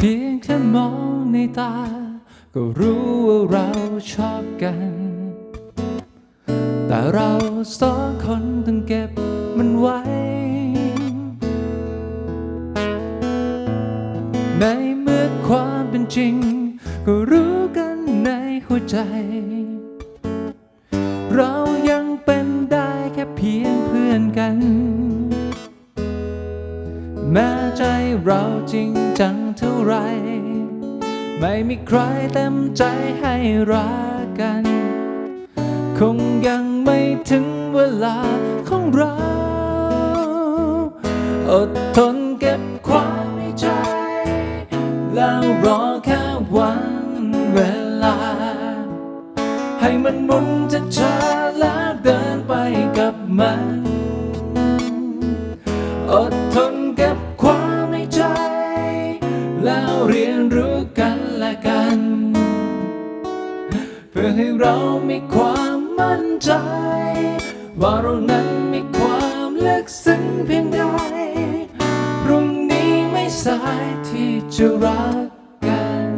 พียงแค่มองในตา ก็รู้ว่าเราชอบกัน แต่เราสองคนต้องเก็บมันไว้ ในเมื่อความเป็นจริง ก็รู้กันในหัวใจ เรายังเป็นได้แค่เพียงเพื่อนกัน ใจเราจริงจังเท่าไร ไม่มีใครเต็มใจให้รักกัน คงยังไม่ถึงเวลาของเรา อดทนเก็บความในใจ แล้วรอแค่วันเวลา ให้มันหมุนช้าแล้วเดินไปกับมัน แล้วเรียนรู้กันและกัน เพื่อให้เรามีความมั่นใจ ว่าเรานั้นมีความลึกซึ้งเพียงใดพรุ่งนี้ไม่สายที่จะรักกัน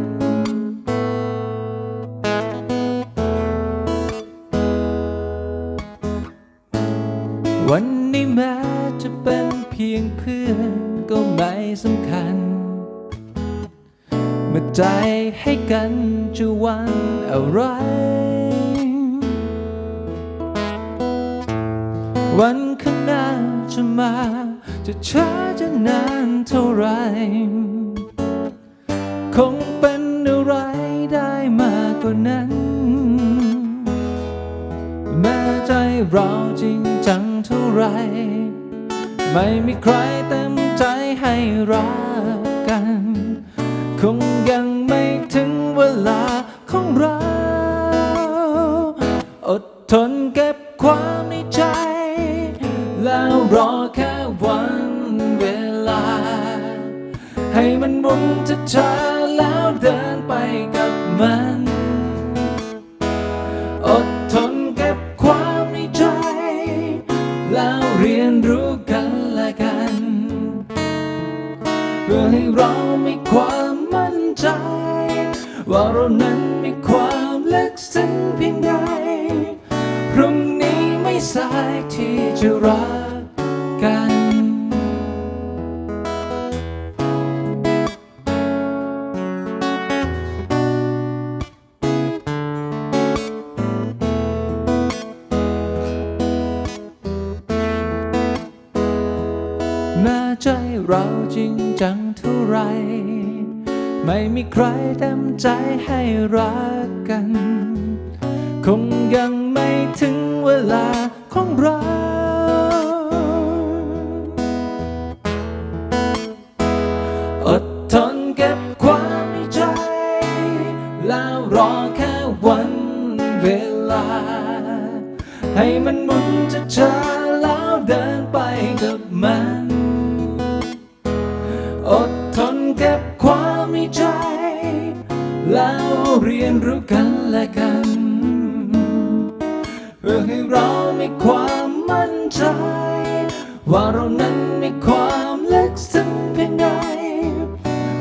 วันนี้แม้จะเป็นเพียงเพื่อนก็ไม่สำคัญ เมื่อใจให้กันจะวันอะไร วันข้างหน้าจะมา จะช้าจะนานเท่าไร คงเป็นอะไรได้มากกว่านั้น แม้ใจเราจริงจังเท่าไร ไม่มีใครเต็มใจให้รัก คงยังไม่ถึงเวลาของเรา อดทนเก็บความในใจ แล้วรอแค่วันเวลา ให้มันมุนช้าๆแล้วเดินไปกับมันอดทนเก็บความในใจ แล้วเรียนรู้กันและกัน เพื่อให้เรา ว่าเรานั้นมีความลึกซึ้งเพียงใด พรุ่งนี้ไม่สายที่จะรักกัน แม้ใจเราจริงจังเท่าไร ไม่มีใครเต็มใจให้รักกัน คงยังไม่ถึงเวลาของเราอดทนเก็บความในใจ แล้วรอแค่วันเวลา ให้มันหมุนจะช้าแล้วเดินไปกับมัน พื่อให้เรามีความมั่นใจ ว่าเรานั้นมีความลึกซึ้งเพียงใด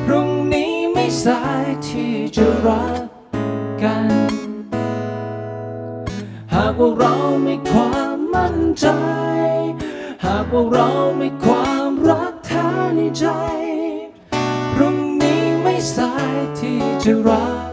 พรุ่งนี้ไม่สายที่จะรักกัน หากว่าเรามีความมั่นใจ หากว่าเรามีความรักแท้ในใจ พรุ่งนี้ไม่สายที่จะรัก